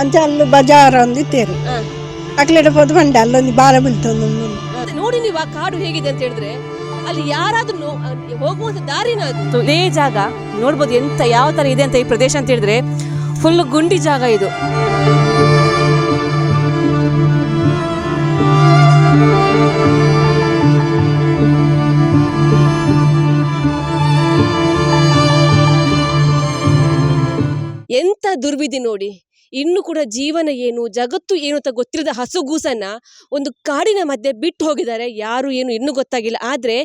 ಅಂಚ ಅಲ್ಲಿ ಬಜಾರ್ ಒಂದು ಇತ್ತೇರು. ಅಕ್ಲೆಡ ಹೋದ ಬಂಡೆ ಅಲ್ಲೊಂದು ಬಾಲ ಬೀಳ್ತೊಂದು ನೋಡಿ ನೀವು ಆ ಕಾಡು ಹೇಗಿದೆ ಅಂತ ಹೇಳಿದ್ರೆ ಅಲ್ಲಿ ಯಾರಾದ್ರೂ ಹೋಗುವಂತ ದಾರಿನ ಅದು. ಇದೇ ಜಾಗ ನೋಡ್ಬೋದು ಎಂತ ಯಾವ ತರ ಇದೆ ಅಂತ ಈ ಪ್ರದೇಶ ಅಂತ ಹೇಳಿದ್ರೆ ಫುಲ್ ಗುಂಡಿ ಜಾಗ ಇದು. ಎಂತ ನೋಡಿ. ಇನ್ನು ಕೂಡ ಜೀವನ ಏನು, ಜಗತ್ತು ಏನು ಅಂತ ಗೊತ್ತಿರದ ಹಸುಗೂಸನ್ನು ಒಂದು ಕಾಡಿನ ಮಧ್ಯೆ ಬಿಟ್ಟು ಹೋಗಿದ್ದಾರೆ. ಯಾರು ಏನು ಇನ್ನೂ ಗೊತ್ತಾಗಿಲ್ಲ. ಆದರೆ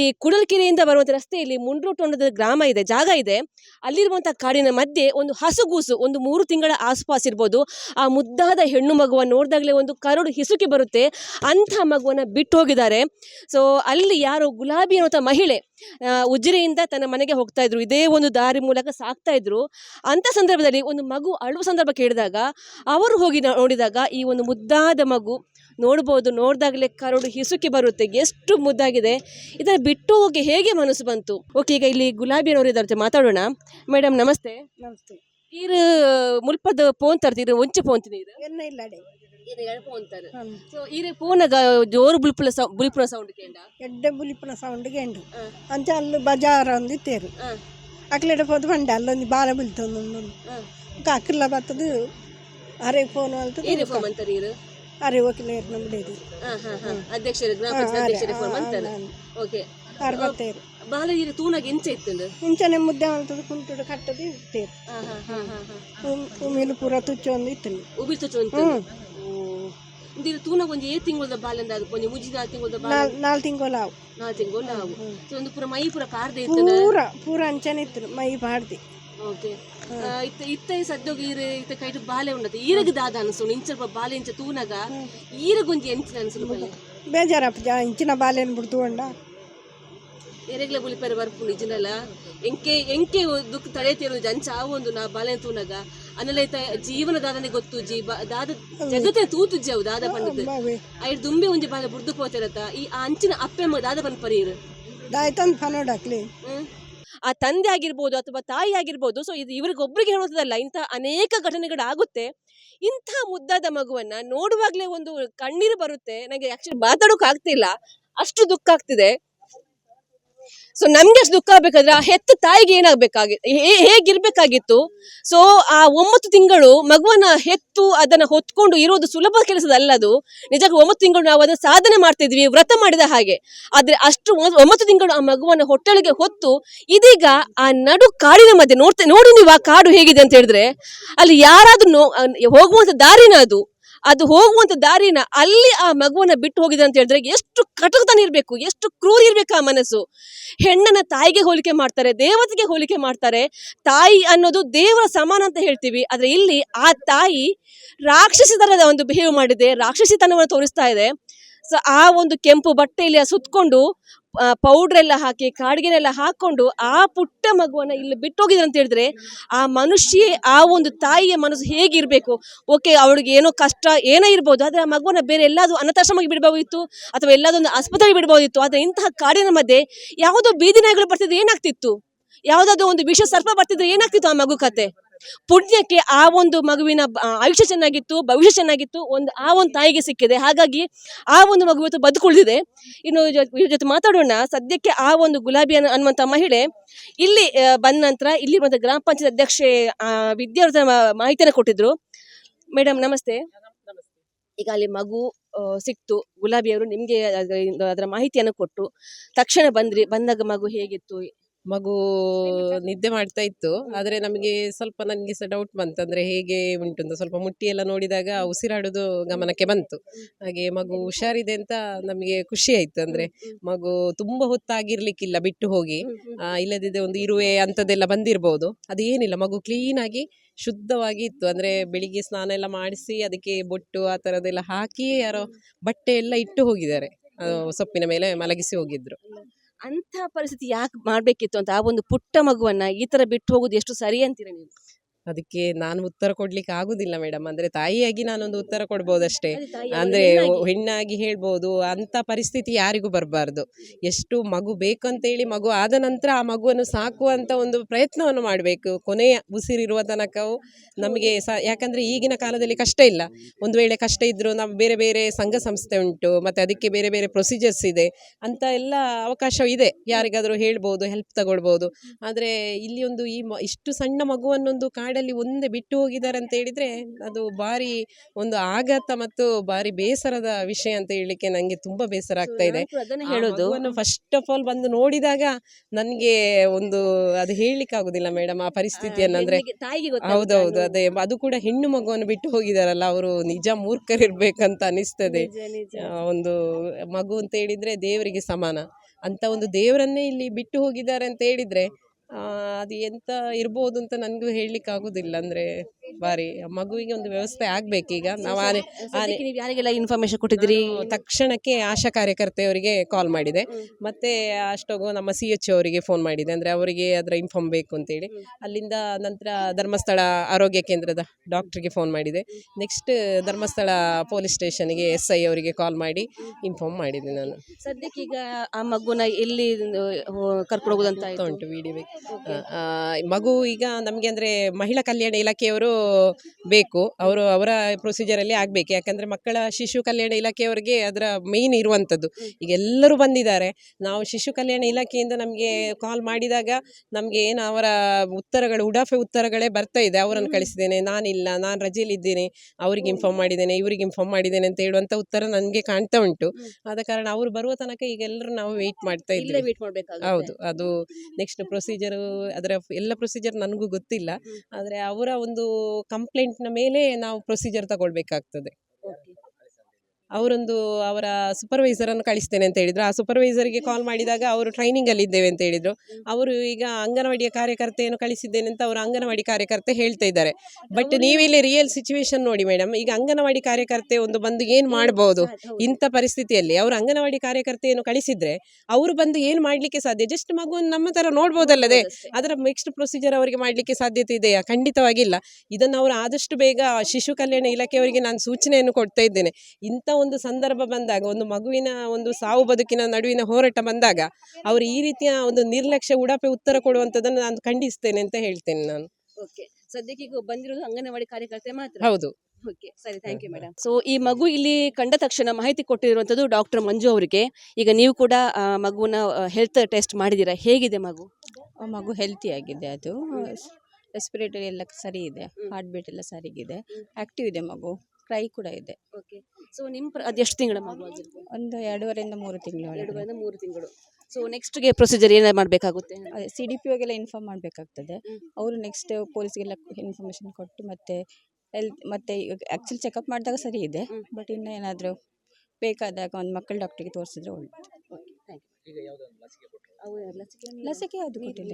ಈ ಕುಡಲ್ಕೆರೆಯಿಂದ ಬರುವಂಥ ರಸ್ತೆಯಲ್ಲಿ ಮುಂಡ್ರೋಟು ಟೊಂಡದ ಗ್ರಾಮ ಇದೆ, ಜಾಗ ಇದೆ. ಅಲ್ಲಿರುವಂಥ ಕಾಡಿನ ಮಧ್ಯೆ ಒಂದು ಹಸುಗೂಸು, ಒಂದು ಮೂರು ತಿಂಗಳ ಆಸ್ಪಾಸ್ ಇರ್ಬೋದು. ಆ ಮುದ್ದಾದ ಹೆಣ್ಣು ಮಗುವನ್ನು ನೋಡಿದಾಗಲೇ ಒಂದು ಕರಡು ಹಿಸುಕಿ ಬರುತ್ತೆ. ಅಂಥ ಮಗುವನ್ನು ಬಿಟ್ಟು ಹೋಗಿದ್ದಾರೆ. ಸೊ ಅಲ್ಲಿ ಯಾರು ಗುಲಾಬಿ ಅನ್ನುವಂಥ ಮಹಿಳೆ ಉಜಿರೆಯಿಂದ ತನ್ನ ಮನೆಗೆ ಹೋಗ್ತಾ ಇದ್ರು. ಇದೇ ಒಂದು ದಾರಿ ಮೂಲಕ ಸಾಕ್ತಾ ಇದ್ರು. ಅಂಥ ಸಂದರ್ಭದಲ್ಲಿ ಒಂದು ಮಗು ಅಳುವ ಸಂದರ್ಭ ಕೇಳಿದಾಗ ಅವರು ಹೋಗಿ ನೋಡಿದಾಗ ಈ ಒಂದು ಮುದ್ದಾದ ಮಗು ನೋಡ್ಬೋದು ನೋಡಿದಾಗಲೇ ಕರಡು ಹಿಸುಕಿ ಬರುತ್ತೆ. ಎಷ್ಟು ಮುದ್ದಾಗಿದೆ. ಇದನ್ನು ಬಿಟ್ಟು ಹೋಗಿ ಹೇಗೆ ಮನಸ್ಸು ಬಂತು? ಓಕೆ ಈಗ ಇಲ್ಲಿ ಗುಲಾಬಿ ಅನ್ನೋರು ಇದ್ದಾರೆ ಮಾತಾಡೋಣ. ಮೇಡಮ್ ನಮಸ್ತೆ. ನಮಸ್ತೆ. ಇರು ಮುಲ್ಪದ ಫೋನ್ ತರ್ತೀರಿ ಒಂಚು ಫೋನ್ ಎನ್ನ. ಸೊ ಈರೆ ಫೋನಾಗ ಜೋರು ಬುಲ್ಪುಲ ಬುಲ್ಪುಲ ಸೌಂಡ್ ಕೇಂಡ ಎಡ್ಡೆ ಬುಲಿಪುನ ಸೌಂಡ್ ಕೇಂಡು ಅಂತ ಅಲ್ಲಿ ಬಜಾರ್ ಒಂದು ಇತ್ತೇರು పోతే వండి ಅರೆ ಫೋನ್ ಏನೇ ಅಲ್ತದು ಫೋನ್ ಅಂತಾರೆ ಇರು ಅರೆ ಹೋಗಿಲೇರು ನಮ್ಮಡೇದು ಹಾ ಹಾ ಹಾ. ಅಧ್ಯಕ್ಷರು ಗ್ರಾಮ ಪಂಚಾಯತ್ ಅಧ್ಯಕ್ಷರ ಫೋನ್ ಅಂತಾರೆ. ಓಕೆ. ಅರ್ವತ್ತೇರು ಬಾಲ ಈರು ತೂನಾಗ ಇಂಚ ಇತ್ತಂದು? ಇಂಚನೆ ಮುದ್ದೆ ಅಂತದ್ದು ಕುಂಟುಡು ಕಟ್ಟದು ಇತ್ತೇರು ಉಮಿಲು ಪೂರ ತುಚ್ಚ ಒಂದು ಇತ್ತು ಉಬಿತು ಚೊಂತ ತೂನಾಗ ಒಂದು ಏ ತಿಂಗಳದ ಬಾಲಂದ ಅದು ಕೊಂಚ ಮುಜಿದ ತಿಂಗಳದ ಬಾಲ ನಾಲ್ ನಾಲ್ ತಿಂಗಳು ಅವು. ನಾ ತಿಂಗಳು ನಾವು ಸೊ ಒಂದು ಪೂರ ಮೈ ಪೂರ ಕಾರ್ದ ಇತ್ತಂದ ಪೂರ ಪೂರ ಅಂಚನೆ ಇತ್ತು ಮೈ ಬಾಡ್ದಿ ಓಕೆ. ಇತ್ತ ಇತ್ತ ಸದ್ಯೋಗ ಈರ ಇತ್ತ ಕೈಟ್ ಬಾಲೆ ಉಂಡತ ಈರಗ ದಾದ ಅನ್ಸು ಇಂಚ ಬಾಲೆ ಇಂಚ ತೂನಗ. ಈರಗೊಂಜಿ ಎಂಚಿನ ಅನ್ಸು ಬಲ್ಲೆ ಬೇಜಾರಪ್ಪ ಜಾ ಇಂಚಿನ ಬಾಲೆನ್ ಅಂಡ? ಎರಗ್ಲ ಬುಲಿಪರ ಬರ್ಪುಂಡು ಇಜಿನಲ ಎಂಕೆ ಎಂಕೆ ದುಃಖ ತಡೆತಿರು ಜಂಚ ಆ ಒಂದು ನಾ ಬಾಲೆ ತೂನಗ. ಅನ್ನಲ ಐತ ಜೀವನ ದಾದನೆ ಗೊತ್ತು ಜೀವ ದಾದ ಜಗತ್ತಿನ ತೂತು ಜವು ದಾದ ಪಂಡದ ಐಡ್ ದುಂಬೆ ಒಂಜಿ ಬಾಲ ಬುಡ್ದು ಪೋತಿರತ್ತ ಈ ಆ ಅಂಚಿನ ಅಪ್ಪೆಮ್ಮ ದಾದ ಬಂದ್ ಪರೀರ್. ದಾಯ್ತನ್ ಫನೋಡಾಕ್ಲಿ. ಆ ತಂದೆ ಆಗಿರ್ಬೋದು ಅಥವಾ ತಾಯಿ ಆಗಿರ್ಬೋದು ಸೊ ಇದು ಇವರಿಗೊಬ್ಬರಿಗೆ ಹೇಳೋದಲ್ಲ ಇಂಥ ಅನೇಕ ಘಟನೆಗಳು ಆಗುತ್ತೆ. ಇಂಥ ಮುದ್ದಾದ ಮಗುವನ್ನ ನೋಡುವಾಗ್ಲೇ ಒಂದು ಕಣ್ಣೀರು ಬರುತ್ತೆ. ನನಗೆ ಆಕ್ಚುಲಿ ಮಾತಾಡೋಕೆ ಆಗ್ತಿಲ್ಲ. ಅಷ್ಟು ದುಃಖ ಆಗ್ತಿದೆ. ಸೊ ನಮ್ಗೆ ಅಷ್ಟು ದುಃಖ ಆಗ್ಬೇಕಾದ್ರೆ ಆ ಹೆತ್ತ ತಾಯಿಗೆ ಏನಾಗ್ಬೇಕಾಗಿ ಹೇಗಿರ್ಬೇಕಾಗಿತ್ತು? ಸೊ ಆ ಒಂಬತ್ತು ತಿಂಗಳು ಮಗುವನ್ನ ಹೆತ್ತು ಅದನ್ನ ಹೊತ್ಕೊಂಡು ಇರೋದು ಸುಲಭ ಕೆಲಸದಲ್ಲ ಅದು. ನಿಜಕ್ಕೂ ಒಂಬತ್ತು ತಿಂಗಳು ನಾವು ಅದನ್ನ ಸಾಧನೆ ಮಾಡ್ತಿದ್ವಿ, ವ್ರತ ಮಾಡಿದ ಹಾಗೆ. ಆದ್ರೆ ಅಷ್ಟು ಒಂಬತ್ತು ತಿಂಗಳು ಆ ಮಗುವನ್ನ ಹೊಟ್ಟೆಳಿಗೆ ಹೊತ್ತು ಇದೀಗ ಆ ನಡು ಕಾಡಿನ ಮಧ್ಯೆ ನೋಡ್ತಾ, ನೋಡಿ ನೀವು ಆ ಕಾಡು ಹೇಗಿದೆ ಅಂತ ಹೇಳಿದ್ರೆ, ಅಲ್ಲಿ ಯಾರಾದ್ರೂ ಹೋಗುವಂತ ದಾರಿನ ಅದು. ಅದು ಹೋಗುವಂತ ದಾರಿನ ಅಲ್ಲಿ ಆ ಮಗುವನ್ನ ಬಿಟ್ಟು ಹೋಗಿದೆ ಅಂತ ಹೇಳಿದ್ರೆ ಎಷ್ಟು ಕಟುಕತನ ಇರಬೇಕು, ಎಷ್ಟು ಕ್ರೂರ್ ಇರಬೇಕು ಆ ಮನಸ್ಸು. ಹೆಣ್ಣನ್ನ ತಾಯಿಗೆ ಹೋಲಿಕೆ ಮಾಡ್ತಾರೆ, ದೇವತೆಗೆ ಹೋಲಿಕೆ ಮಾಡ್ತಾರೆ. ತಾಯಿ ಅನ್ನೋದು ದೇವರ ಸಮಾನ ಅಂತ ಹೇಳ್ತೀವಿ. ಆದರೆ ಇಲ್ಲಿ ಆ ತಾಯಿ ರಾಕ್ಷಸಿ ತರದ ಒಂದು ಬಿಹೇವ್ ಮಾಡಿದೆ, ರಾಕ್ಷಸಿತನವನ್ನು ತೋರಿಸ್ತಾ ಇದೆ. ಸೊ ಆ ಒಂದು ಕೆಂಪು ಬಟ್ಟೆಯಲ್ಲಿ ಸುತ್ಕೊಂಡು ಪೌಡರ್ ಎಲ್ಲ ಹಾಕಿ, ಕಾಡಿಗೆನೆಲ್ಲ ಹಾಕೊಂಡು ಆ ಪುಟ್ಟ ಮಗುವನ್ನ ಇಲ್ಲಿ ಬಿಟ್ಟೋಗಿದ್ರು ಅಂತ ಹೇಳಿದ್ರೆ ಆ ಮನುಷ್ಯ, ಆ ಒಂದು ತಾಯಿಯ ಮನಸ್ಸು ಹೇಗಿರ್ಬೇಕು? ಓಕೆ ಅವಳಿಗೆ ಏನೋ ಕಷ್ಟ, ಏನೋ ಇರ್ಬೋದು, ಆದ್ರೆ ಆ ಮಗುವನ್ನ ಬೇರೆ ಎಲ್ಲಾದ್ರೂ ಅನಾಥಾಶ್ರಮಕ್ಕೆ ಬಿಡಬಹುದಿತ್ತು ಅಥವಾ ಎಲ್ಲಾದೊಂದು ಆಸ್ಪತ್ರೆಗೆ ಬಿಡಬಹುದಿತ್ತು ಆದ್ರೆ ಇಂತಹ ಕಾಡಿನ ಮಧ್ಯೆ ಯಾವುದೋ ಬೀದಿ ನಾಯಿಗಳು ಬರ್ತಿದ್ರೆ ಏನಾಗ್ತಿತ್ತು? ಯಾವುದಾದ್ರು ಒಂದು ವಿಷ ಸರ್ಪ ಬರ್ತಿದ್ರೆ ಏನಾಗ್ತಿತ್ತು ಆ ಮಗು ಕತೆ? ಪುಣ್ಯಕ್ಕೆ ಆ ಒಂದು ಮಗುವಿನ ಆಯುಷ್ಯ ಚೆನ್ನಾಗಿತ್ತು ಭವಿಷ್ಯ ಚೆನ್ನಾಗಿತ್ತು ಒಂದು ಆ ಒಂದು ತಾಯಿಗೆ ಸಿಕ್ಕಿದೆ. ಹಾಗಾಗಿ ಆ ಒಂದು ಮಗು ಇವತ್ತು ಬದುಕುಳಿದಿದೆ. ಇನ್ನು ಇವ್ರ ಜೊತೆ ಮಾತಾಡೋಣ. ಸದ್ಯಕ್ಕೆ ಆ ಒಂದು ಗುಲಾಬಿ ಅನ್ನ ಮಹಿಳೆ ಇಲ್ಲಿ ಬಂದ ನಂತರ ಇಲ್ಲಿ ಬಂದ ಗ್ರಾಮ ಪಂಚಾಯತ್ ಅಧ್ಯಕ್ಷೆ ಆ, ವಿದ್ಯಾ ಅವ್ರ ಮಾಹಿತಿಯನ್ನು ಕೊಟ್ಟಿದ್ರು. ಮೇಡಮ್ ನಮಸ್ತೆ. ಈಗ ಅಲ್ಲಿ ಮಗು ಸಿಕ್ತು. ಗುಲಾಬಿ ಅವರು ನಿಮ್ಗೆ ಅದರ ಮಾಹಿತಿಯನ್ನು ಕೊಟ್ಟು ತಕ್ಷಣ ಬಂದ್ರಿ. ಬಂದಾಗ ಮಗು ಹೇಗಿತ್ತು? ಮಗು ನಿದ್ದೆ ಮಾಡ್ತಾ ಇತ್ತು. ಆದರೆ ನಮಗೆ ಸ್ವಲ್ಪ ನನಗೆ ಸಹ ಡೌಟ್ ಬಂತು. ಅಂದ್ರೆ ಹೇಗೆ ಉಂಟು ಅಂತ ಸ್ವಲ್ಪ ಮುಟ್ಟಿ ಎಲ್ಲ ನೋಡಿದಾಗ ಉಸಿರಾಡೋದು ಗಮನಕ್ಕೆ ಬಂತು. ಹಾಗೆ ಮಗು ಹುಷಾರಿದೆ ಅಂತ ನಮಗೆ ಖುಷಿ ಆಯ್ತು. ಅಂದ್ರೆ ಮಗು ತುಂಬಾ ಹೊತ್ತಾಗಿರ್ಲಿಕ್ಕಿಲ್ಲ ಬಿಟ್ಟು ಹೋಗಿ. ಇಲ್ಲದಿದ್ದ ಇಲ್ಲದಿದ್ದರೆ ಒಂದು ಇರುವೆ ಅಂಥದ್ದೆಲ್ಲ ಬಂದಿರ್ಬೋದು. ಅದೇನಿಲ್ಲ ಮಗು ಕ್ಲೀನ್ ಆಗಿ ಶುದ್ಧವಾಗಿ ಇತ್ತು. ಅಂದ್ರೆ ಬೆಳಿಗ್ಗೆ ಸ್ನಾನ ಎಲ್ಲ ಮಾಡಿಸಿ ಅದಕ್ಕೆ ಬೊಟ್ಟು ಆ ಥರದ್ದೆಲ್ಲ ಹಾಕಿ ಯಾರೋ ಬಟ್ಟೆ ಎಲ್ಲ ಇಟ್ಟು ಹೋಗಿದ್ದಾರೆ. ಸೊಪ್ಪಿನ ಮೇಲೆ ಮಲಗಿಸಿ ಹೋಗಿದ್ರು. ಅಂತ ಪರಿಸ್ಥಿತಿ ಯಾಕೆ ಮಾಡಬೇಕಿತ್ತು ಅಂತ ಆ ಒಂದು ಪುಟ್ಟ ಮಗುವನ್ನ ಈ ತರ ಬಿಟ್ಟು ಹೋಗುದು ಎಷ್ಟು ಸರಿ ಅಂತೀರ ನೀವು? ಅದಕ್ಕೆ ನಾನು ಉತ್ತರ ಕೊಡ್ಲಿಕ್ಕೆ ಆಗುದಿಲ್ಲ ಮೇಡಮ್. ಅಂದ್ರೆ ತಾಯಿಯಾಗಿ ನಾನೊಂದು ಉತ್ತರ ಕೊಡ್ಬೋದಷ್ಟೇ. ಅದೇ ಅಂದ್ರೆ ಹೆಣ್ಣಾಗಿ. ಹೇಳ್ಬೋದು ಅಂತ ಪರಿಸ್ಥಿತಿ ಯಾರಿಗೂ ಬರಬಾರ್ದು. ಎಷ್ಟು ಮಗು ಬೇಕಂತೇಳಿ ಮಗು ಆದ ನಂತರ ಆ ಮಗುವನ್ನು ಸಾಕುವಂತ ಒಂದು ಪ್ರಯತ್ನವನ್ನು ಮಾಡಬೇಕು. ಕೊನೆಯ ಉಸಿರಿರುವ ತನಕವು ನಮಗೆ ಸ ಯಾಕಂದ್ರೆ ಈಗಿನ ಕಾಲದಲ್ಲಿ ಕಷ್ಟ ಇಲ್ಲ. ಒಂದು ವೇಳೆ ಕಷ್ಟ ಇದ್ರೂ ನಾವು ಬೇರೆ ಬೇರೆ ಸಂಘ ಸಂಸ್ಥೆ ಉಂಟು ಮತ್ತೆ ಅದಕ್ಕೆ ಬೇರೆ ಬೇರೆ ಪ್ರೊಸೀಜರ್ಸ್ ಇದೆ ಅಂತ ಎಲ್ಲ ಅವಕಾಶ ಇದೆ. ಯಾರಿಗಾದರೂ ಹೇಳ್ಬೋದು ಹೆಲ್ಪ್ ತಗೊಳ್ಬೋದು. ಆದರೆ ಇಲ್ಲಿ ಒಂದು ಈ ಇಷ್ಟು ಸಣ್ಣ ಮಗುವನ್ನೊಂದು ಕಾಡಲ್ಲಿ ಒಂದೇ ಬಿಟ್ಟು ಹೋಗಿದ್ದಾರೆ ಅಂತ ಹೇಳಿದ್ರೆ ಅದು ಭಾರಿ ಒಂದು ಆಘಾತ ಮತ್ತು ಭಾರಿ ಬೇಸರದ ವಿಷಯ ಅಂತ ಹೇಳಲಿಕ್ಕೆ ನನಗೆ ತುಂಬಾ ಬೇಸರ ಆಗ್ತಾ ಇದೆ. ಹೇಳೋದು. ಫಸ್ಟ್ ಆಫ್ ಆಲ್ ಬಂದು ನೋಡಿದಾಗ ನನಗೆ ಒಂದು ಅದು ಹೇಳಲಿಕ್ಕೆ ಆಗುದಿಲ್ಲ ಮೇಡಮ್ ಆ ಪರಿಸ್ಥಿತಿಯನ್ನು ಅಂದ್ರೆ ತಾಯಿಗೆ ಗೊತ್ತಾಗುತ್ತೆ ಹೌದೌದು ಅದೇ? ಅದು ಕೂಡ ಹೆಣ್ಣು ಮಗುವನ್ನು ಬಿಟ್ಟು ಹೋಗಿದಾರಲ್ಲ ಅವರು ನಿಜ ಮೂರ್ಖರಿರ್ಬೇಕಂತ ಅನಿಸ್ತದೆ. ಒಂದು ಮಗು ಅಂತ ಹೇಳಿದ್ರೆ ದೇವರಿಗೆ ಸಮಾನ. ಅಂತ ಒಂದು ದೇವರನ್ನೇ ಇಲ್ಲಿ ಬಿಟ್ಟು ಹೋಗಿದ್ದಾರೆ ಅಂತ ಹೇಳಿದ್ರೆ ಅದು ಎಂತ ಇರ್ಬೋದು ಅಂತ ನನಗೂ ಹೇಳಲಿಕ್ಕೆ ಆಗುದಿಲ್ಲ ಅಂದ್ರೆ ಬಾರಿ ಮಗುವಿಗೆ ಒಂದು ವ್ಯವಸ್ಥೆ ಆಗ್ಬೇಕೀಗ ನಾವು ಆನೆ ನೀವು ಯಾರಿಗೆಲ್ಲ ಇನ್ಫಾರ್ಮೇಶನ್ ಕೊಟ್ಟಿದ್ದೀರಿ? ತಕ್ಷಣಕ್ಕೆ ಆಶಾ ಕಾರ್ಯಕರ್ತೆಯವರಿಗೆ ಕಾಲ್ ಮಾಡಿದೆ. ಮತ್ತೆ ಅಷ್ಟೊಗು ನಮ್ಮ ಸಿ ಎಚ್ ಅವರಿಗೆ ಫೋನ್ ಮಾಡಿದೆ. ಅಂದ್ರೆ ಅವರಿಗೆ ಅದರ ಇನ್ಫಾರ್ಮ್ ಬೇಕು ಅಂತೇಳಿ. ಅಲ್ಲಿಂದ ನಂತರ ಧರ್ಮಸ್ಥಳ ಆರೋಗ್ಯ ಕೇಂದ್ರದ ಡಾಕ್ಟ್ರಿಗೆ ಫೋನ್ ಮಾಡಿದೆ. ನೆಕ್ಸ್ಟ್ ಧರ್ಮಸ್ಥಳ ಪೊಲೀಸ್ ಸ್ಟೇಷನ್ಗೆ ಎಸ್ ಐ ಅವರಿಗೆ ಕಾಲ್ ಮಾಡಿ ಇನ್ಫಾರ್ಮ್ ಮಾಡಿದೆ ನಾನು. ಸದ್ಯಕ್ಕೀಗ ಈಗ ಆ ಮಗುನ ಎಲ್ಲಿ ಕರ್ಕೊಂಡು ಹೋಗುದಂತ ಅಂತ ಉಂಟು ವಿಡಿಯೋ ಮಗು ಈಗ ನಮಗೆ ಅಂದ್ರೆ ಮಹಿಳಾ ಕಲ್ಯಾಣ ಇಲಾಖೆಯವರು ಬೇಕು. ಅವರು ಅವರ ಪ್ರೊಸೀಜರಲ್ಲಿ ಆಗಬೇಕು. ಯಾಕಂದರೆ ಮಕ್ಕಳ ಶಿಶು ಕಲ್ಯಾಣ ಇಲಾಖೆಯವರಿಗೆ ಅದರ ಮೇನ್ ಇರುವಂಥದ್ದು. ಈಗ ಎಲ್ಲರೂ ಬಂದಿದ್ದಾರೆ. ನಾವು ಶಿಶು ಕಲ್ಯಾಣ ಇಲಾಖೆಯಿಂದ ನಮಗೆ ಕಾಲ್ ಮಾಡಿದಾಗ ನಮಗೆ ಏನು ಅವರ ಉತ್ತರಗಳು ಉಡಾಫೆ ಉತ್ತರಗಳೇ ಬರ್ತಾ ಇದೆ. ಅವರನ್ನು ಕಳಿಸಿದ್ದೇನೆ. ನಾನಿಲ್ಲ ನಾನು ರಜೆಯಲ್ಲಿದ್ದೇನೆ. ಅವರಿಗೆ ಇನ್ಫಾರ್ಮ್ ಮಾಡಿದ್ದೇನೆ ಇವರಿಗೆ ಇನ್ಫಾರ್ಮ್ ಮಾಡಿದ್ದೇನೆ ಅಂತ ಹೇಳುವಂಥ ಉತ್ತರ ನನಗೆ ಕಾಣ್ತಾ ಉಂಟು. ಆದ ಕಾರಣ ಅವರು ಬರುವ ತನಕ ಈಗ ಎಲ್ಲರೂ ನಾವು ವೆಯ್ಟ್ ಮಾಡ್ತಾ ಇಲ್ಲೇ ಇದ್ದೀವಿ. ಹೌದು ಅದು ನೆಕ್ಸ್ಟ್ ಪ್ರೊಸೀಜರು ಅದರ ಎಲ್ಲ ಪ್ರೊಸೀಜರ್ ನನಗೂ ಗೊತ್ತಿಲ್ಲ. ಆದರೆ ಅವರ ಒಂದು ಕಂಪ್ಲೇಂಟ್ನ ಮೇಲೆ ನಾವು ಪ್ರೊಸೀಜರ್ ತಗೊಳ್ಬೇಕಾಗ್ತದೆ. ಅವರೊಂದು ಅವರ ಸೂಪರ್ವೈಸರ್ ಅನ್ನು ಕಳಿಸ್ತೇನೆ ಅಂತ ಹೇಳಿದ್ರು. ಆ ಸೂಪರ್ವೈಸರ್ಗೆ ಕಾಲ್ ಮಾಡಿದಾಗ ಅವರು ಟ್ರೈನಿಂಗ್ ಅಲ್ಲಿ ಇದ್ದೇವೆ ಅಂತ ಹೇಳಿದ್ರು. ಅವರು ಈಗ ಅಂಗನವಾಡಿಯ ಕಾರ್ಯಕರ್ತೆಯನ್ನು ಕಳಿಸಿದ್ದೇನೆ ಅಂತ ಅವರು ಅಂಗನವಾಡಿ ಕಾರ್ಯಕರ್ತೆ ಹೇಳ್ತಾ ಇದ್ದಾರೆ. ಬಟ್ ನೀವಿಲ್ಲಿ ರಿಯಲ್ ಸಿಚುವೇಶನ್ ನೋಡಿ ಮೇಡಮ್ ಈಗ ಅಂಗನವಾಡಿ ಕಾರ್ಯಕರ್ತೆ ಒಂದು ಬಂದು ಏನ್ ಮಾಡಬಹುದು ಇಂಥ ಪರಿಸ್ಥಿತಿಯಲ್ಲಿ ಅವರು ಅಂಗನವಾಡಿ ಕಾರ್ಯಕರ್ತೆಯನ್ನು ಕಳಿಸಿದ್ರೆ ಅವರು ಬಂದು ಏನು ಮಾಡ್ಲಿಕ್ಕೆ ಸಾಧ್ಯ? ಜಸ್ಟ್ ಮಗುವನ್ನು ನಮ್ಮ ತರ ನೋಡ್ಬೋದಲ್ಲದೆ ಅದರ ನೆಕ್ಸ್ಟ್ ಪ್ರೊಸೀಜರ್ ಅವರಿಗೆ ಮಾಡಲಿಕ್ಕೆ ಸಾಧ್ಯತೆ ಇದೆಯಾ? ಖಂಡಿತವಾಗಿಲ್ಲ. ಇದನ್ನು ಅವರು ಆದಷ್ಟು ಬೇಗ ಶಿಶು ಕಲ್ಯಾಣ ಇಲಾಖೆಯವರಿಗೆ ನಾನು ಸೂಚನೆಯನ್ನು ಕೊಡ್ತಾ ಇದ್ದೇನೆ. ಇಂಥ ಒಂದು ಸಂದರ್ಭ ಬಂದಾಗ ಒಂದು ಮಗುವಿನ ಒಂದು ಸಾವು ಬದುಕಿನ ನಡುವಿನ ಹೋರಾಟ ಬಂದಾಗ ಅವರು ಈ ರೀತಿಯ ಒಂದು ನಿರ್ಲಕ್ಷ್ಯ ಉಡಾಪೆ ಉತ್ತರ ಕೊಡುವಂಥದ್ದನ್ನು ನಾನು ಖಂಡಿಸ್ತೇನೆ ಅಂತ ಹೇಳ್ತೇನೆ ನಾನು. ಓಕೆ. ಸದ್ಯಕ್ಕೆ ಈಗ ಬಂದಿರೋದು ಅಂಗನವಾಡಿ ಕಾರ್ಯಕರ್ತೆ ಮಾತ್ರ? ಹೌದು. ಓಕೆ. ಸರಿ ಥ್ಯಾಂಕ್ ಯು ಮೇಡಮ್ ಸೊ ಈ ಮಗು ಇಲ್ಲಿ ಕಂಡ ತಕ್ಷಣ ಮಾಹಿತಿ ಕೊಟ್ಟಿರುವಂತದ್ದು ಡಾಕ್ಟರ್ ಮಂಜು ಅವರಿಗೆ. ಈಗ ನೀವು ಕೂಡ ಆ, ಮಗುನ ಹೆಲ್ತ್ ಟೆಸ್ಟ್ ಮಾಡಿದ್ದೀರಾ? ಹೇಗಿದೆ ಮಗು? ಆ ಮಗು ಹೆಲ್ತಿ ಆಗಿದೆ ಅದು. ರೆಸ್ಪಿರೇಟರಿ ಎಲ್ಲ ಸರಿ ಇದೆ. ಹಾರ್ಟ್ ಬೀಟ್ ಎಲ್ಲ ಸರಿಗಿದೆ. ಆಕ್ಟಿವ್ ಇದೆ ಮಗು. ಕ್ರೈ ಕೂಡ ಇದೆ. ಓಕೆ ಸೊ ನಿಮ್ಮ ಅದು ಎಷ್ಟು ತಿಂಗಳ ಮಗು ಆಗಿರ್ಬೋದು ಒಂದು ಎರಡೂವರೆಯಿಂದ ಮೂರು ತಿಂಗಳು ಎರಡೂವರೆಯಿಂದ ಮೂರು ತಿಂಗಳು. ಸೊ ನೆಕ್ಸ್ಟ್ಗೆ ಪ್ರೊಸೀಜರ್ ಏನಾದ್ರು ಮಾಡಬೇಕಾಗುತ್ತೆ? ಅದೇ ಸಿ ಡಿ ಪಿ ಒಗೆಲ್ಲ ಇನ್ಫಾರ್ಮ್ ಮಾಡಬೇಕಾಗ್ತದೆ. ಅವರು ನೆಕ್ಸ್ಟ್ ಪೊಲೀಸ್ಗೆಲ್ಲ ಇನ್ಫಾರ್ಮೇಷನ್ ಕೊಟ್ಟು ಮತ್ತೆ ಹೆಲ್ತ್ ಮತ್ತೆ ಆ್ಯಕ್ಚುಲಿ ಚೆಕಪ್ ಮಾಡಿದಾಗ ಸರಿ ಇದೆ. ಬಟ್ ಇನ್ನು ಏನಾದರೂ ಬೇಕಾದಾಗ ಒಂದು ಮಕ್ಕಳ ಡಾಕ್ಟ್ರಿಗೆ ತೋರಿಸಿದ್ರೆ ಒಳ್ಳೆಯದು ಲಸಿಕೆ ಯಾವುದು ಕೊಟ್ಟಿಲ್ಲ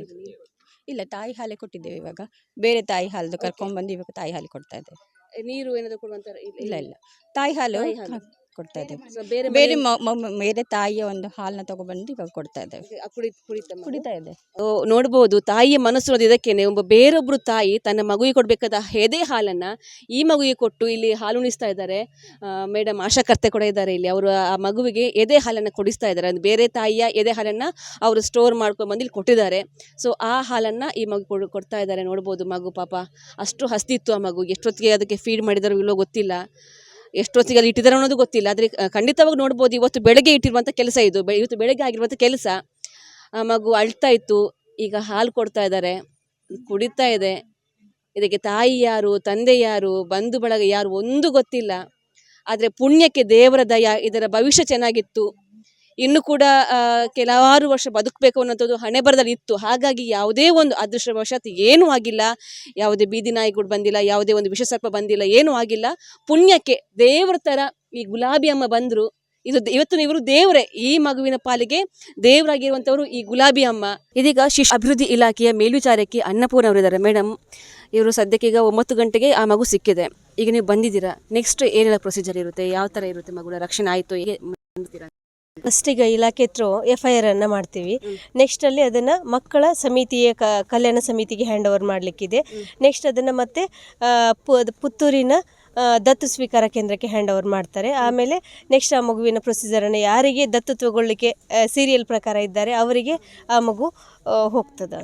ಇಲ್ಲ ತಾಯಿ ಹಾಲೆ ಕೊಟ್ಟಿದ್ದೇವೆ ಇವಾಗ. ಬೇರೆ ತಾಯಿ ಹಾಲದು ಕರ್ಕೊಂಡ್ಬಂದು ಇವಾಗ ತಾಯಿ ಹಾಲು ಕೊಡ್ತಾ ಇದ್ದೇವೆ. ನೀರು ಏನಾದರೂ ಕೊಡುವಂತ ಇಲ್ಲ ಇಲ್ಲ ತಾಯಿ ಹಾಲು ತಾಯಿ ಹಾಲು. ಕೊಡ್ತಾ ಇದ್ದೇವೆ. ಬೇರೆ ಬೇರೆ ತಾಯಿಯ ಒಂದು ಹಾಲನ್ನ ತಗೊಂಡ್ಬಂದು ಇವಾಗ ಕೊಡ್ತಾ ಇದ್ದೇವೆ. ಕುಡಿ ಕುಡಿತ ಇದೆ ನೋಡ್ಬೋದು ತಾಯಿಯ ಮನಸ್ಸು ಅನ್ನೋದು ಇದಕ್ಕೇನೆ. ಒಬ್ಬ ಬೇರೊಬ್ರು ತಾಯಿ ತನ್ನ ಮಗುವಿಗೆ ಕೊಡಬೇಕಾದ ಎದೆ ಹಾಲನ್ನ ಈ ಮಗುವಿಗೆ ಕೊಟ್ಟು ಇಲ್ಲಿ ಹಾಲು ಉಣಿಸ್ತಾ ಇದ್ದಾರೆ. ಮೇಡಮ್ ಆಶಾಕರ್ತೆ ಕೂಡ ಇದ್ದಾರೆ ಇಲ್ಲಿ. ಅವರು ಆ ಮಗುವಿಗೆ ಎದೆ ಹಾಲನ್ನು ಕೊಡಿಸ್ತಾ ಇದ್ದಾರೆ. ಅಂದ್ರೆ ಬೇರೆ ತಾಯಿಯ ಎದೆ ಹಾಲನ್ನ ಅವರು ಸ್ಟೋರ್ ಮಾಡ್ಕೊಂಡು ಬಂದು ಇಲ್ಲಿ ಕೊಟ್ಟಿದ್ದಾರೆ. ಸೊ ಆ ಹಾಲನ್ನ ಈ ಮಗು ಕೊಡ್- ಕೊಡ್ತಾ ಇದ್ದಾರೆ. ನೋಡ್ಬೋದು ಮಗು ಪಾಪ ಅಷ್ಟು ಹಸ್ತಿತ್ತು ಆ ಮಗು ಎಷ್ಟೊತ್ತಿಗೆ ಅದಕ್ಕೆ ಫೀಡ್ ಮಾಡಿದಾರೋ ಇಲ್ಲೋ ಗೊತ್ತಿಲ್ಲ. ಎಷ್ಟೊತ್ತಿಗೆ ಅಲ್ಲಿ ಇಟ್ಟಿದ್ದಾರೆ ಅನ್ನೋದು ಗೊತ್ತಿಲ್ಲ. ಆದರೆ ಖಂಡಿತವಾಗಿ ನೋಡ್ಬೋದು ಇವತ್ತು ಬೆಳಗ್ಗೆ ಇಟ್ಟಿರುವಂಥ ಕೆಲಸ ಇದು. ಇವತ್ತು ಬೆಳಗ್ಗೆ ಆಗಿರುವಂಥ ಕೆಲಸ. ಮಗು ಅಳ್ತಾ ಇತ್ತು. ಈಗ ಹಾಲು ಕೊಡ್ತಾ ಇದ್ದಾರೆ. ಕುಡಿತಾ ಇದೆ. ಇದಕ್ಕೆ ತಾಯಿ ಯಾರು, ತಂದೆ ಯಾರು, ಬಂಧು ಬಳಗ ಯಾರು ಒಂದು ಗೊತ್ತಿಲ್ಲ. ಆದರೆ ಪುಣ್ಯಕ್ಕೆ ದೇವರ ದಯ, ಇದರ ಭವಿಷ್ಯ ಚೆನ್ನಾಗಿತ್ತು. ಇನ್ನು ಕೂಡ ಕೆಲವಾರು ವರ್ಷ ಬದುಕಬೇಕು ಅನ್ನೋಂಥದ್ದು ಹಣೆ ಬರದಲ್ಲಿ ಇತ್ತು. ಹಾಗಾಗಿ ಯಾವುದೇ ಒಂದು ಅದೃಷ್ಟವಶಾತ್ ಏನೂ ಆಗಿಲ್ಲ. ಯಾವುದೇ ಬೀದಿ ನಾಯಿಗಳು ಬಂದಿಲ್ಲ, ಯಾವುದೇ ಒಂದು ವಿಷಸರ್ಪ ಬಂದಿಲ್ಲ, ಏನೂ ಆಗಿಲ್ಲ. ಪುಣ್ಯಕ್ಕೆ ದೇವರ ಥರ ಈ ಗುಲಾಬಿ ಅಮ್ಮ ಬಂದರು. ಇದು ಇವತ್ತು ಇವರು ದೇವರೇ. ಈ ಮಗುವಿನ ಪಾಲಿಗೆ ದೇವರಾಗಿರುವಂಥವರು ಈ ಗುಲಾಬಿ ಅಮ್ಮ. ಇದೀಗ ಶಿಶು ಅಭಿವೃದ್ಧಿ ಇಲಾಖೆಯ ಮೇಲ್ವಿಚಾರಕ್ಕೆ ಅನ್ನಪೂರ್ಣ ಅವರಿದ್ದಾರೆ. ಮೇಡಮ್ ಇವರು ಸದ್ಯಕ್ಕೆ ಈಗ ಒಂಬತ್ತು ಗಂಟೆಗೆ ಆ ಮಗು ಸಿಕ್ಕಿದೆ. ಈಗ ನೀವು ಬಂದಿದ್ದೀರಾ? ನೆಕ್ಸ್ಟ್ ಏನೆಲ್ಲ ಪ್ರೊಸೀಜರ್ ಇರುತ್ತೆ? ಯಾವ ಥರ ಇರುತ್ತೆ ಮಗುನ ರಕ್ಷಣೆ ಆಯಿತು? ಹೇಗೆ ಮಾಡ್ತೀರಾ ಫಸ್ಟ್ ಈಗ ಇಲಾಖೆ ಥ್ರೂ ಎಫ್ ಐ ಆರ್ ಅನ್ನ ಮಾಡ್ತೀವಿ. ನೆಕ್ಸ್ಟ್ ಅಲ್ಲಿ ಅದನ್ನ ಮಕ್ಕಳ ಸಮಿತಿಯ ಕಲ್ಯಾಣ ಸಮಿತಿಗೆ ಹ್ಯಾಂಡ್ ಓವರ್ ಮಾಡಲಿಕ್ಕಿದೆ ನೆಕ್ಸ್ಟ್ ಅದನ್ನ ಮತ್ತೆ ಪು- ಅದು ಪುತ್ತೂರಿನ ದತ್ತು ಸ್ವೀಕಾರ ಕೇಂದ್ರಕ್ಕೆ ಹ್ಯಾಂಡ್ ಓವರ್ ಮಾಡ್ತಾರೆ. ಆಮೇಲೆ ನೆಕ್ಸ್ಟ್ ಆ ಮಗುವಿನ ಪ್ರೊಸೀಜರನ್ನು ಯಾರಿಗೆ ದತ್ತು ತಗೊಳ್ಳಿಕ್ಕೆ ಸೀರಿಯಲ್ ಪ್ರಕಾರ ಇದ್ದಾರೆ ಅವರಿಗೆ ಆ ಮಗು ಹೋಗ್ತದ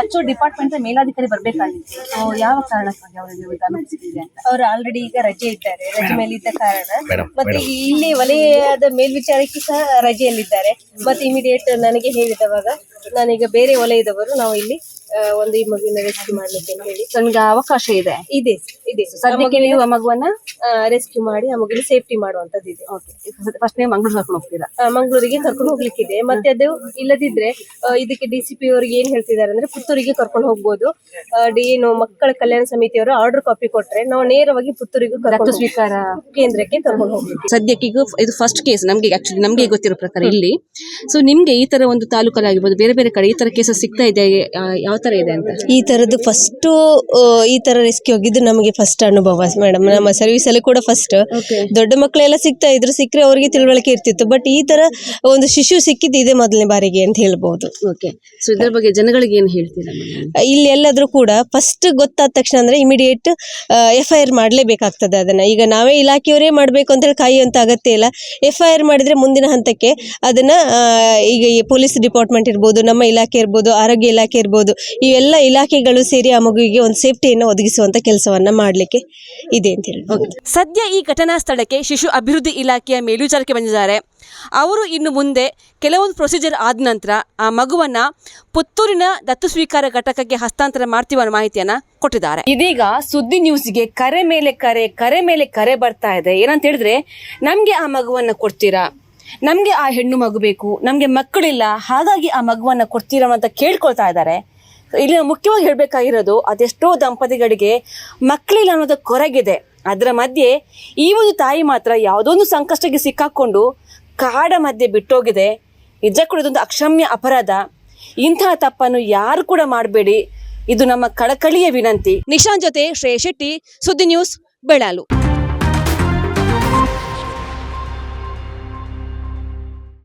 ಆಕ್ಚುಲ್ ಡಿಪಾರ್ಟ್ಮೆಂಟ್ ಮೇಲಾಧಿಕಾರಿ ಬರಬೇಕಾಗಿತ್ತು. ಯಾವ ಕಾರಣಕ್ಕಾಗಿ ಅವರಿಗೆ ಅವರು ಆಲ್ರೆಡಿ ಈಗ ರಜೆ ಇದ್ದಾರೆ. ರಜೆ ಮೇಲೆ ಇದ್ದ ಕಾರಣ. ಮತ್ತೆ ಇಲ್ಲಿ ವಲಯದ ಮೇಲ್ವಿಚಾರಕ್ಕೆ ಸಹ ರಜೆಯಲ್ಲಿದ್ದಾರೆ. ಮತ್ತೆ ಇಮಿಡಿಯೇಟ್ ನನಗೆ ಹೇಳಿದವಾಗ ನಾನೀಗ ಬೇರೆ ವಲಯದವರು ನಾವು ಇಲ್ಲಿ ಒಂದು ಈ ಮಗುವಿನ ರೆಸ್ಕ್ಯೂ ಮಾಡ್ಲಿಕ್ಕೆ ಅಂತ ಹೇಳಿ. ನನಗೆ ಅವಕಾಶ ಇದೆ. ಇದೆ. ಇದೆ. ಸದ್ಯಕ್ಕೆ ನೀವು ಆ ಮಗುವನ್ನ ರೆಸ್ಕ್ಯೂ ಮಾಡಿ ಆ ಮಗುವಿನ ಸೇಫ್ಟಿ ಮಾಡುವಂತದ್ದು ಇದೆ ಫಸ್ಟ್ ನೀವು ಮಂಗಳೂರು ಕರ್ಕೊಂಡು ಹೋಗ್ತೀರಾ? ಆ, ಮಂಗಳೂರಿಗೆ ಕರ್ಕೊಂಡು ಹೋಗ್ಲಿಕ್ಕಿದೆ. ಮತ್ತೆ ಅದು ಇಲ್ಲದಿದ್ರೆ ಆ, ಇದಕ್ಕೆ ಡಿ ಸಿ ಪಿ ಅವರಿಗೆ ಏನ್ ಹೇಳ್ತಿದ್ದಾರೆ ಅಂದ್ರೆ ಪುತ್ತೂರಿಗೆ ಕರ್ಕೊಂಡು ಹೋಗ್ಬೋದು. ಆ, ಡಿ- ಏನು ಮಕ್ಕಳ ಕಲ್ಯಾಣ ಸಮಿತಿಯವರು ಆರ್ಡರ್ ಕಾಪಿ ಕೊಟ್ರೆ ನಾವು ನೇರವಾಗಿ ಪುತ್ತೂರಿಗೂ ಕರ್ಕೊಂಡು ಸ್ವೀಕಾರ ಕೇಂದ್ರಕ್ಕೆ ಕರ್ಕೊಂಡು ಹೋಗ್ಬೋದು ಸದ್ಯಕ್ಕೆ ಈಗ ಇದು ಫಸ್ಟ್ ಕೇಸ್ ನಮಗೆ ಆಕ್ಚುಲಿ ನಮ್ಗೆ ಗೊತ್ತಿರೋ ಪ್ರಕಾರ ಇಲ್ಲಿ. ಸೊ ನಿಮ್ಗೆ ಈ ತರ ಒಂದು ತಾಲೂಕಲ್ಲಿ ಆಗಿರ್ಬೋದು ಬೇರೆ ಬೇರೆ ಕಡೆ ಈ ತರ ಕೇಸಸ್ ಸಿಗ್ತಾ ಇದೆ ಆ, ಯಾವ ತರ ಇದೆ ಅಂತ? ಈ ತರದ್ದು ಫಸ್ಟ್ ಈ ತರ ರೆಸ್ಕ್ಯೂ ಹೋಗಿದ್ದು ನಮಗೆ ಫಸ್ಟ್ ಅನುಭವ ಮೇಡಮ್ ನಮ್ಮ ಸರ್ವಿಸ್ ಅಲ್ಲಿ ಕೂಡ ಫಸ್ಟ್ ದೊಡ್ಡ ಮಕ್ಕಳೆಲ್ಲ ಸಿಗ್ತಾ ಇದ್ರು. ಸಿಕ್ಕರೆ ಅವರಿಗೆ ತಿಳುವಳಿಕೆ ಇರ್ತಿತ್ತು. ಬಟ್ ಈ ತರ ಒಂದು ಶಿಶು ಸಿಕ್ಕಿದ್ದು ಇದೆ ಮೊದಲನೇ ಬಾರಿಗೆ ಅಂತ ಹೇಳ್ಬಹುದು ಓಕೆ ಸೊ ಇದ್ರ ಬಗ್ಗೆ ಜನಗಳಿಗೆ ಏನು ಹೇಳ್ತೀರಾ? ಇಲ್ಲಿ ಎಲ್ಲಾದ್ರೂ ಕೂಡ ಫಸ್ಟ್ ಗೊತ್ತಾದ ತಕ್ಷಣ ಅಂದ್ರೆ ಇಮಿಡಿಯೇಟ್ ಎಫ್ ಐ ಆರ್ ಮಾಡಲೇಬೇಕಾಗ್ತದೆ ಅದನ್ನ. ಈಗ ನಾವೇ ಇಲಾಖೆಯವರೇ ಮಾಡಬೇಕು ಅಂತ ಹೇಳಿ ಅಂತ ಅಗತ್ಯ ಇಲ್ಲ. ಎಫ್ ಐ ಆರ್ ಮಾಡಿದ್ರೆ ಮುಂದಿನ ಹಂತಕ್ಕೆ ಅದನ್ನ ಈಗ ಈ ಪೊಲೀಸ್ ಡಿಪಾರ್ಟ್ಮೆಂಟ್ ಇರ್ಬೋದು ನಮ್ಮ ಇಲಾಖೆ ಇರ್ಬೋದು ಆರೋಗ್ಯ ಇಲಾಖೆ ಇರ್ಬೋದು ಇವೆಲ್ಲ ಇಲಾಖೆಗಳು ಸೇರಿ ಆ ಮಗುವಿಗೆ ಒಂದು ಸೇಫ್ಟಿಯನ್ನು ಒದಗಿಸುವಂತ ಕೆಲಸವನ್ನ ಮಾಡಲಿಕ್ಕೆ ಇದೆ ಅಂತ ಹೇಳಿ. ಸದ್ಯ ಈ ಘಟನಾ ಸ್ಥಳಕ್ಕೆ ಶಿಶು ಅಭಿವೃದ್ಧಿ ಇಲಾಖೆಯ ಮೇಲ್ವಿಚಾರಕ್ಕೆ ಬಂದಿದ್ದಾರೆ. ಅವರು ಇನ್ನು ಮುಂದೆ ಕೆಲವೊಂದು ಪ್ರೊಸೀಜರ್ ಆದ ನಂತರ ಆ ಮಗುವನ್ನ ಪುತ್ತೂರಿನ ದತ್ತು ಸ್ವೀಕಾರ ಘಟಕಕ್ಕೆ ಹಸ್ತಾಂತರ ಮಾಡ್ತೀವಿ ಅನ್ನೋ ಮಾಹಿತಿಯನ್ನ ಕೊಟ್ಟಿದ್ದಾರೆ. ಇದೀಗ ಸುದ್ದಿ ನ್ಯೂಸ್ಗೆ ಕರೆ ಮೇಲೆ ಕರೆ ಕರೆ ಮೇಲೆ ಕರೆ ಬರ್ತಾ ಇದೆ. ಏನಂತ ಹೇಳಿದ್ರೆ, ನಮ್ಗೆ ಆ ಮಗುವನ್ನ ಕೊಡ್ತೀರಾ? ನಮ್ಗೆ ಆ ಹೆಣ್ಣು ಮಗು ಬೇಕು. ನಮ್ಗೆ ಮಕ್ಕಳಿಲ್ಲ. ಹಾಗಾಗಿ ಆ ಮಗುವನ್ನ ಕೊಡ್ತೀರಾ ಅಂತ ಕೇಳ್ಕೊಳ್ತಾ ಇದ್ದಾರೆ. ಇಲ್ಲಿ ಮುಖ್ಯವಾಗಿ ಹೇಳಬೇಕಾಗಿರೋದು ಅದೆಷ್ಟೋ ದಂಪತಿಗಳಿಗೆ ಮಕ್ಕಳಿಲ್ಲ ಅನ್ನೋದು ಕೊರಗಿದೆ. ಅದರ ಮಧ್ಯೆ ಈ ಒಂದು ತಾಯಿ ಮಾತ್ರ ಯಾವುದೋ ಒಂದು ಸಂಕಷ್ಟಕ್ಕೆ ಸಿಕ್ಕಾಕ್ಕೊಂಡು ಕಾಡ ಮಧ್ಯೆ ಬಿಟ್ಟೋಗಿದೆ. ನಿಜ ಕೂಡ ಇದೊಂದು ಅಕ್ಷಮ್ಯ ಅಪರಾಧ. ಇಂತಹ ತಪ್ಪನ್ನು ಯಾರು ಕೂಡ ಮಾಡಬೇಡಿ. ಇದು ನಮ್ಮ ಕಳಕಳಿಯ ವಿನಂತಿ. ನಿಶಾನ್ ಜೊತೆ ಶ್ರೇಯ ಶೆಟ್ಟಿ, ಸುದ್ದಿ ನ್ಯೂಸ್ ಬೆಳಾಲು